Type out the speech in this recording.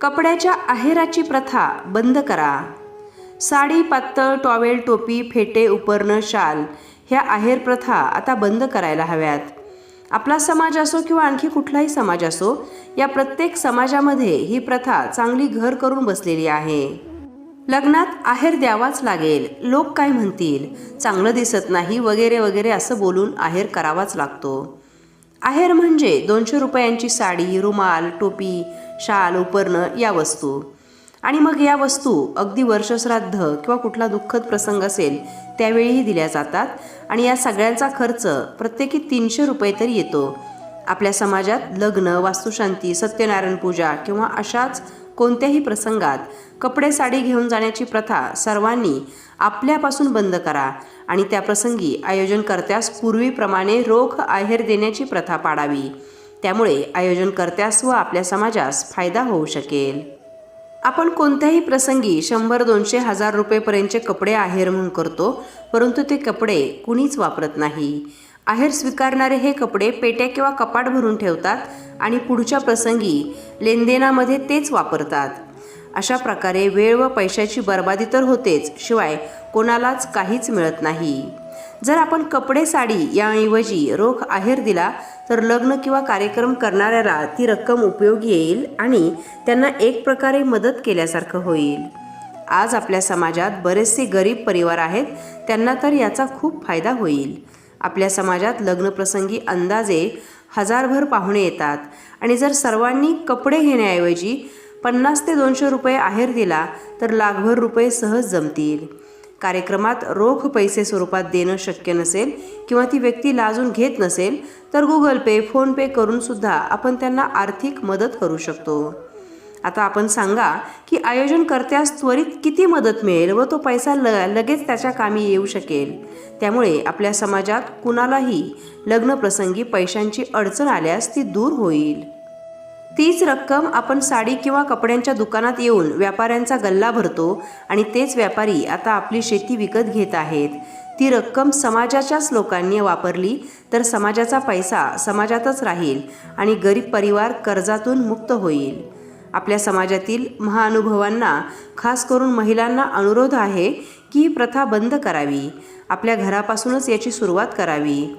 कपड्याच्या आहेराची प्रथा बंद करा. साडी पातळ टॉवेल टोपी फेटे उपरणं शाल ह्या आहेर प्रथा आता बंद करायला हव्यात. आपला समाज असो किंवा आणखी कुठलाही समाज असो या प्रत्येक समाजामध्ये ही प्रथा चांगली घर करून बसलेली आहे. लग्नात आहेर द्यावाच लागेल लोक काय म्हणतील? चांगलं दिसत नाही वगैरे वगैरे असं बोलून आहेर करावाच लागतो. आहेर म्हणजे दोनशे रुपयांची साडी रुमाल टोपी शाल उपरणं या वस्तू. आणि मग या वस्तू अगदी वर्षश्राद्ध किंवा कुठला दुःखद प्रसंग असेल त्यावेळीही दिल्या जातात आणि या सगळ्यांचा खर्च प्रत्येकी तीनशे रुपये तरी येतो. आपल्या समाजात लग्न वास्तुशांती सत्यनारायण पूजा किंवा अशाच कोणत्याही प्रसंगात कपडे साडी घेऊन जाण्याची प्रथा सर्वांनी आपल्यापासून बंद करा आणि त्या प्रसंगी आयोजनकर्त्यास पूर्वीप्रमाणे रोख आहेर देण्याची प्रथा पाडावी. त्यामुळे आयोजनकर्त्यास व आपल्या समाजास फायदा होऊ शकेल. आपण कोणत्याही प्रसंगी शंभर दोनशे हजार रुपयेपर्यंतचे कपडे आहेर म्हणून करतो परंतु ते कपडे कुणीच वापरत नाही. आहेर स्वीकारणारे हे कपडे पेट्या किंवा कपाट भरून ठेवतात आणि पुढच्या प्रसंगी लेनदेनामध्ये तेच वापरतात. अशा प्रकारे वेळ व पैशाची बर्बादी तर होतेच शिवाय कोणालाच काहीच मिळत नाही. जर आपण कपडे साडी याऐवजी रोख आहेर दिला तर लग्न किंवा कार्यक्रम करणाऱ्याला ती रक्कम उपयोगी येईल आणि त्यांना एक प्रकारे मदत केल्यासारखं होईल. आज आपल्या समाजात बरेचसे गरीब परिवार आहेत त्यांना तर याचा खूप फायदा होईल. आपल्या समाजात लग्नप्रसंगी अंदाजे हजारभर पाहुणे येतात आणि जर सर्वांनी कपडे घेण्याऐवजी पन्नास ते दोनशे रुपये आहेर दिला तर लाखभर रुपये सहज जमतील. कार्यक्रमात रोख पैसे स्वरूपात देणं शक्य नसेल किंवा ती व्यक्ती लाजून घेत नसेल तर गुगल पे फोनपे करून सुद्धा आपण त्यांना आर्थिक मदत करू शकतो. आता आपण सांगा की आयोजनकर्त्यास त्वरित किती मदत मिळेल व तो पैसा ल लगेच त्याच्या कामी येऊ शकेल. त्यामुळे आपल्या समाजात कुणालाही लग्नप्रसंगी पैशांची अडचण आल्यास ती दूर होईल. तीच रक्कम आपण साडी किंवा कपड्यांच्या दुकानात येऊन व्यापाऱ्यांचा गल्ला भरतो आणि तेच व्यापारी आता आपली शेती विकत घेत आहेत. ती रक्कम समाजाच्याच लोकांनी वापरली तर समाजाचा पैसा समाजातच राहील आणि गरीब परिवार कर्जातून मुक्त होईल. आपल्या समाजातील महाअनुभवांना खास करून महिलांना अनुरोध आहे की ही प्रथा बंद करावी. आपल्या घरापासूनच याची सुरुवात करावी.